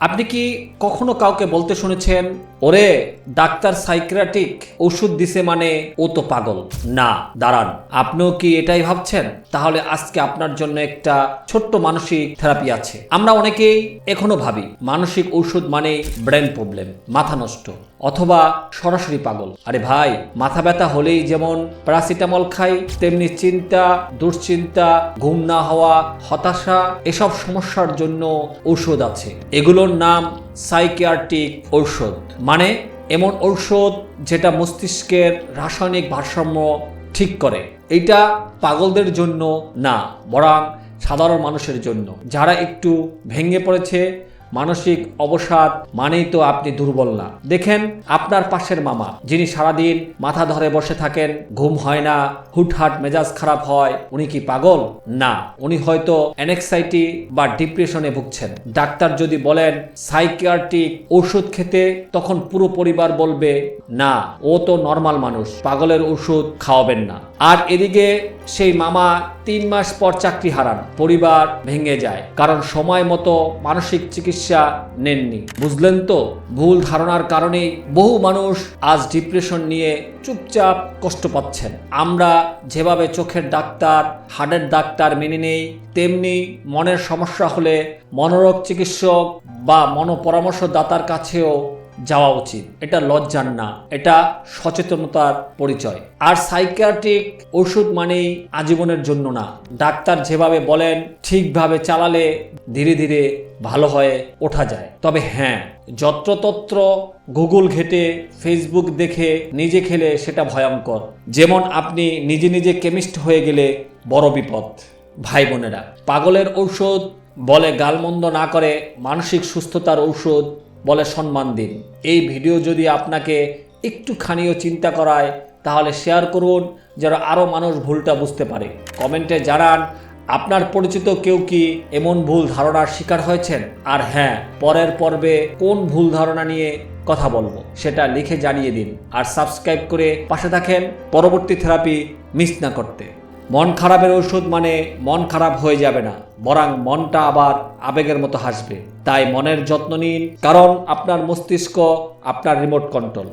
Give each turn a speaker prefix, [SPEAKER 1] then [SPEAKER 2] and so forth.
[SPEAKER 1] আপনি কি কখনো কাউকে বলতে শুনেছেন, ওরে, ডাক্তার সাইক্রাটিক ওষুধ দিছে মানে ও তো পাগল না, দাঁড়ান, আপনিও কি এটাই ভাবছেন? তাহলে আজকে আপনার জন্য একটা ছোট্ট মানসিক থেরাপি আছে। আমরা অনেকেই এখনও ভাবি, মানসিক ঔষধ মানে ব্রেন প্রবলেম, মাথা নষ্ট। অথবা সরাসরি পাগল। আরে ভাই, মাথা ব্যথা হলেই যেমন প্যারাসিটামল খাই, তেমনি চিন্তা, দুশ্চিন্তা, ঘুম না হওয়া, হতাশা, এসব সমস্যার জন্য ঔষধ আছে। এগুলোর নাম সাইকিয়াট্রিক ঔষধ। মানে এমন ঔষধ যেটা মস্তিষ্কের রাসায়নিক ভারসাম্য ঠিক করে। এটা পাগলদের জন্য না, বরং সাধারণ মানুষের জন্য। যারা একটু ভেঙে পড়েছে মানসিক অবসাদ মানেই তো আপনি দুর্বল না। দেখেন, আপনার পাশের মামা, যিনি সারাদিন মাথা ধরে বসে থাকেন, ঘুম হয় না, হুটহাট মেজাজ খারাপ হয়, উনি কি পাগল? না, উনি হয়তো অ্যানেক্সাইটি বা ডিপ্রেশনে ভুগছেন। ডাক্তার যদি বলেন, সাইকিয়াট্রিক ওষুধ খেতে, তখন পুরো পরিবার বলবে, না, ও তো নর্মাল মানুষ, পাগলের ওষুধ খাওয়াবেন না। আর এদিকে সেই মামা তিন মাস পর চাকরি হারান, পরিবার ভেঙে যায়। কারণ সময় মতো মানসিক চিকিৎসা নেননি। বুঝলেন তো, ভুল ধারণার কারণেই বহু মানুষ আজ ডিপ্রেশন নিয়ে চুপচাপ কষ্ট পাচ্ছেন। আমরা যেভাবে চোখের ডাক্তার হার্টের ডাক্তার মেনে নেই, তেমনি মনের সমস্যা হলে মনোরোগ চিকিৎসক বা মনোপরামর্শদাতার কাছেও যাওয়া উচিত। এটা লজ্জার না, এটা সচেতনতার পরিচয়। আর সাইকিয়াট্রিক ওষুধ মানেই আজীবনের জন্য না। ডাক্তার যেভাবে বলেন, ঠিকভাবে চালালে ধীরে ধীরে ভালো হয়ে ওঠা যায়। তবে হ্যাঁ যত্রতত্র গুগল ঘেটে, ফেসবুক দেখে নিজে খেলে সেটা ভয়ঙ্কর। যেমন আপনি নিজে নিজে কেমিস্ট হয়ে গেলে বড় বিপদ। ভাই বোনেরা, পাগলের ঔষধ বলে গালমন্দ না করে মানসিক সুস্থতার ঔষধ বলে সম্মান দিন। এই ভিডিও যদি আপনাকে একটুখানিও চিন্তা করায়, তাহলে শেয়ার করুন, যেন আরও মানুষ ভুলটা বুঝতে পারে। কমেন্টে জানান, আপনার পরিচিত কেউ কি এমন ভুল ধারণার শিকার হয়েছেন? আর হ্যাঁ পরের পর্বে কোন ভুল ধারণা নিয়ে কথা বলব, সেটা লিখে জানিয়ে দিন। আর সাবস্ক্রাইব করে পাশে থাকেন। পরবর্তী থেরাপি মিস না করতে। মন খারাপের ওষুধ মানে মন খারাপ হয়ে যাবে না, বরং মনটা আবার আবেগের মতো হাসবে। তাই মনের যত্ন নিন, কারণ আপনার মস্তিষ্ক আপনার রিমোট কন্ট্রোল